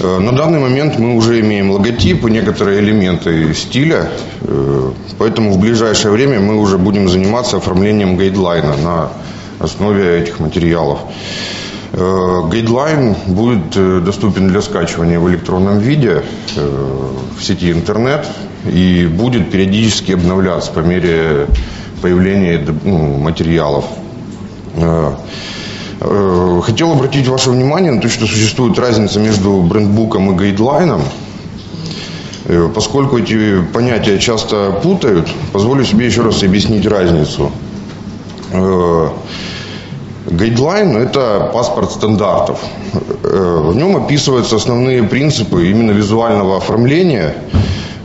Э, на данный момент мы уже имеем логотип и некоторые элементы стиля, э, поэтому в ближайшее время мы уже будем заниматься оформлением гайдлайна на основе этих материалов. Э, гайдлайн будет доступен для скачивания в электронном виде в сети интернет и будет периодически обновляться по мере появления ну, материалов. Э, хотел обратить ваше внимание на то, что существует разница между брендбуком и гайдлайном. Э, поскольку эти понятия часто путают, позволю себе еще раз объяснить разницу. Э, гайдлайн – это паспорт стандартов. В нем описываются основные принципы именно визуального оформления.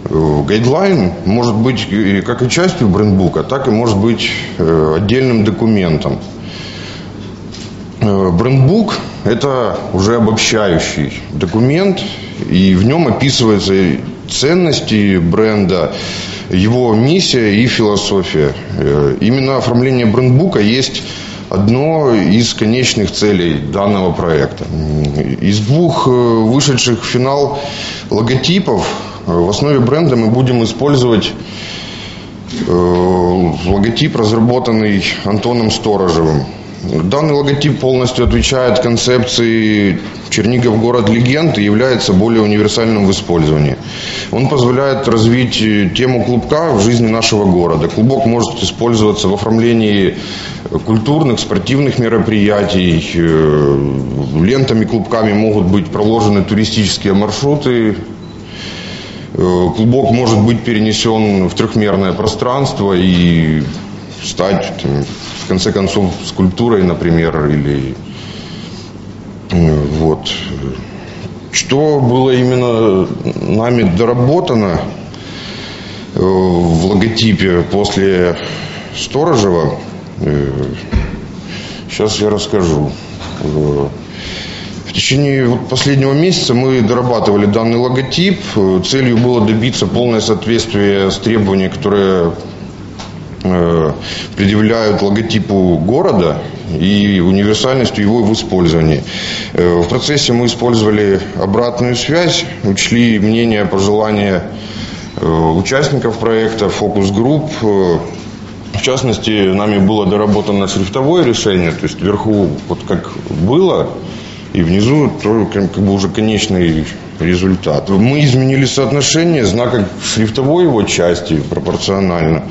Гайдлайн может быть как и частью брендбука, так и может быть отдельным документом. Э, брендбук – это уже обобщающий документ, и в нем описываются ценности бренда, его миссия и философия. Э, именно оформление брендбука есть одно из конечных целей данного проекта. Из двух э, вышедших в финал логотипов в основе бренда мы будем использовать логотип, разработанный Антоном Сторожевым. Данный логотип полностью отвечает концепции Чернигов город легенд и является более универсальным в использовании. Он позволяет развить тему клубка в жизни нашего города. Клубок может использоваться в оформлении культурных, спортивных мероприятий. Э, лентами, клубками могут быть проложены туристические маршруты. Э, клубок может быть перенесен в трехмерное пространство и стать в конце концов, скульптурой, например, или вот. Что было именно нами доработано э, в логотипе после Сторожева, э, сейчас я расскажу. Э, в течение последнего месяца мы дорабатывали данный логотип. Целью было добиться полное соответствие с требованиями, которые Э, предъявляют логотипу города и универсальностью его в использовании. Э, в процессе мы использовали обратную связь, учли мнения, пожелания э, участников проекта, фокус-групп. В частности, нами было доработано шрифтовое решение, то есть вверху вот как было, и внизу то, как бы уже конечный результат. Мы изменили соотношение знака шрифтовой его части пропорционально.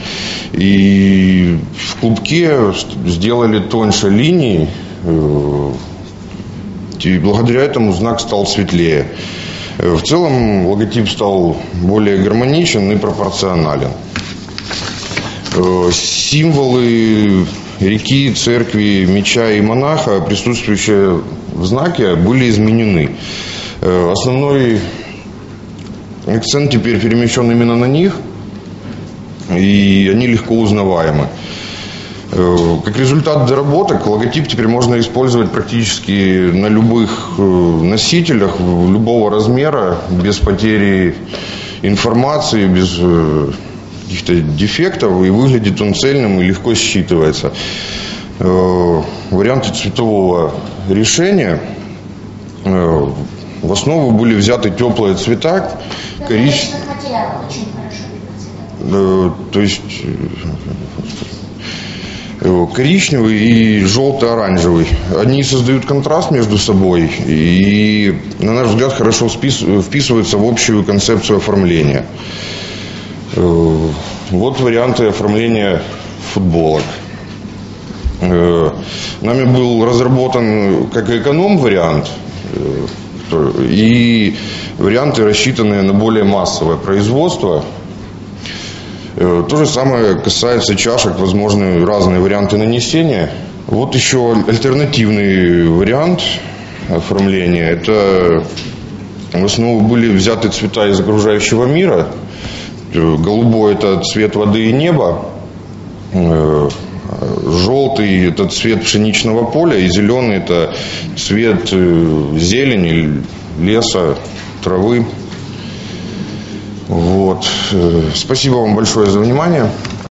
И в клубке сделали тоньше линии. Э, и благодаря этому знак стал светлее. Э, в целом логотип стал более гармоничен и пропорционален. Э, символы реки, церкви, меча и монаха, присутствующие в знаке, были изменены. Э, основной акцент теперь перемещен именно на них, и они легко узнаваемы. Э, как результат доработок логотип теперь можно использовать практически на любых э, носителях любого размера, без потери информации, без каких-то дефектов, и выглядит он цельным и легко считывается. Варианты цветового решения в основу были взяты теплые цвета, коричневые. То есть э, коричневый и желто-оранжевый. Они создают контраст между собой и, на наш взгляд, хорошо вписываются в общую концепцию оформления. Э, вот варианты оформления футболок. Э, нами был разработан как эконом-вариант – и варианты, рассчитанные на более массовое производство. Э, то же самое касается чашек, возможны разные варианты нанесения. Вот еще альтернативный вариант оформления. Это в основу были взяты цвета из окружающего мира. Э, голубой – это цвет воды и неба. Желтый – это цвет пшеничного поля, и зеленый – это цвет э, зелени, леса, травы. Вот. Э, спасибо вам большое за внимание.